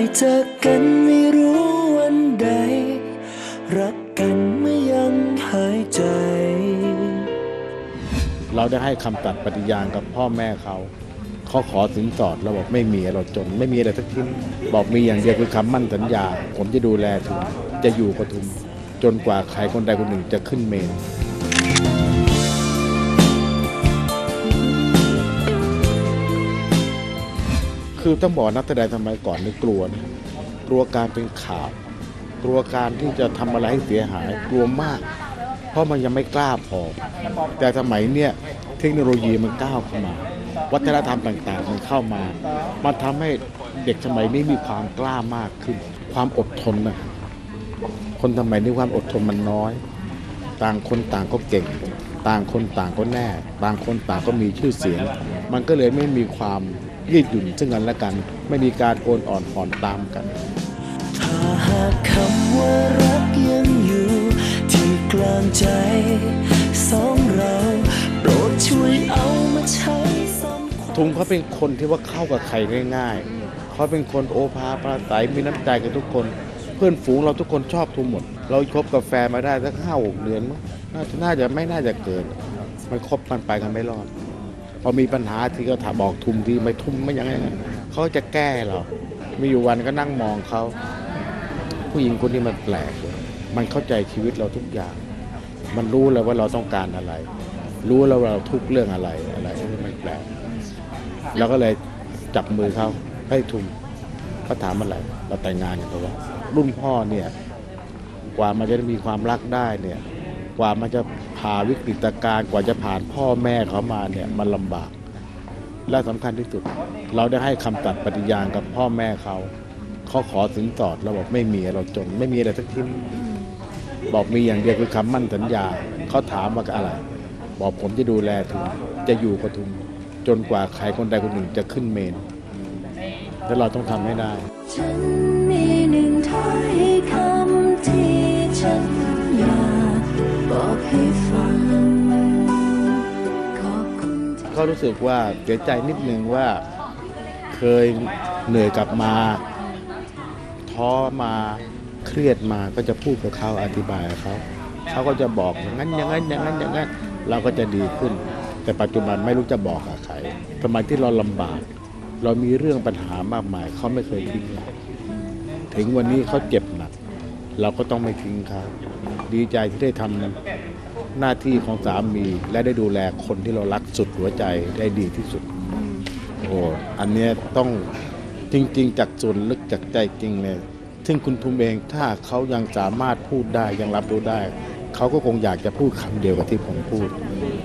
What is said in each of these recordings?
ยจากกันไม่รู้วันใด รักกันเมื่อยังหายใจ เราได้ให้คำตัดปฏิญาณกับพ่อแม่เขา เขาขอสินสอดเราบอกไม่มีเราจน ไม่มีอะไรสักชิ้น บอกมีอย่างเดียวคือคำมั่นสัญญา ผมจะดูแลทุมจะอยู่กับทุม จนกว่าใครคนใดคนหนึ่งจะขึ้นเมน คือต้องบอกนักแสดงสมัยก่อนนี่กลัวนะกลัวการเป็นข่าว กลัวการที่จะทำอะไรให้เสียหาย กลัวมาก เพราะมันยังไม่กล้าพอ แต่สมัยเนี้ยเทคโนโลยีมันก้าวเข้ามา วัฒนธรรมต่างๆ มันเข้ามามันทำให้เด็กสมัยนี้มีความกล้ามากขึ้น ความอดทนนะคนสมัยนี้ความอดทนมันน้อย ต่างคนต่างก็เก่ง ต่างคนต่างก็แน่ ต่างคนต่างก็มีชื่อเสียง มันก็เลยไม่มีความ ยืดหยุ่นซึ่งกันและกัน ไม่มีการโอนอ่อนผ่อนตามกันถ้าหากคำว่ารักยังอยู่ ที่กลางใจสองเราโปรดช่วยเอามาใช้ซ้ำความทุงเขาเป็นคนที่ว่าเข้ากับใครง่ายๆเขาเป็นคนโอภาปราศัยมีน้ำใจกับทุกคน เพื่อนฝูงเราทุกคนชอบทุมหมด เราคบกับแฟนมาได้สักห้าหกเดือนมั้งน่าจะน่าจะไม่น่าจะเกิน มันคบกันไปกันไม่รอด พอมีปัญหาที่ก็ถามบอกทุมทีไม่ทุมไม่ยังไงเขาจะแก้เรามีอยู่วันก็นั่งมองเขาผู้หญิงคนนี้มันแปลกมันเข้าใจชีวิตเราทุกอย่าง มันรู้เลยว่าเราต้องการอะไร รู้แล้วเราทุกเรื่องอะไรอะไรที่มันแปลกเราก็เลยจับมือเขาให้ทุมเขาถามอะไรเราแต่งงานกันตัวว่ารุ่นพ่อเนี่ยกว่ามันจะมีความรักได้เนี่ย กว่ามันจะ ผ่าวิกฤตการณ์กว่าจะผ่านพ่อแม่เขามาเนี่ยมันลำบาก และสำคัญที่สุด เราได้ให้คำตัดปฏิญาณกับพ่อแม่เขาเขาขอสินสอดเราบอกไม่มีเราจน ไม่มีอะไรสักชิ้นบอกมีอย่างเดียวคือคำมั่นสัญญาเขาถามว่าอะไร บอกผมจะดูแลทุมจะอยู่กับทุม จนกว่าใครคนใดคนหนึ่งจะขึ้นเมน แล้วเราต้องทำให้ได้ ฉันมีหนึ่งถ้อยคำที่ฉัน คุณที่เขารู้สึกว่าเสียใจนิดนึงว่าเคยเหนื่อยกลับมา ท้อมาเครียดมาก็จะพูดกับเขาอธิบายกับเขาเขาก็จะบอกอย่างนั้นอย่างนั้นอย่างนั้นอย่างนั้นเราก็จะดีขึ้น แต่ปัจจุบันไม่รู้จะบอกกับใครสมัยที่เราลำบาก เรามีเรื่องปัญหามากมายเขาไม่เคยทิ้งเราถึงวันนี้เขาเจ็บหนัก เราก็ต้องไม่ทิ้งเขาดีใจที่ได้ทำ หน้าที่ของสามี และได้ดูแลคนที่เรารักสุดหัวใจได้ดีที่สุด โอ้อันเนี้ยต้องจริง ๆ จากส่วนลึกจากใจจริงเลยซึ่งคุณทุมเองถ้าเขายังสามารถพูดได้ยังรับรู้ได้ เขาก็คงอยากจะพูดคำเดียวกับที่ผมพูด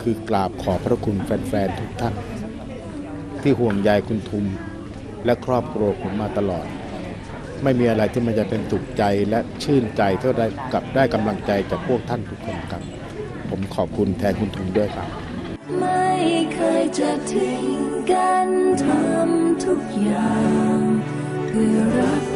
คือกราบขอบพระคุณแฟนๆทุกท่านที่ห่วงใยคุณทุมและครอบครัวผมมาตลอด ไม่มีอะไรที่มันจะเป็นสุขใจและชื่นใจเท่าได้กับได้กำลังใจจากพวกท่านทุกคนครับ ผมขอบคุณแทนคุณทุงด้วยครับ ไม่เคยจะทิ้งกันทำทุกอย่างเพื่อรัก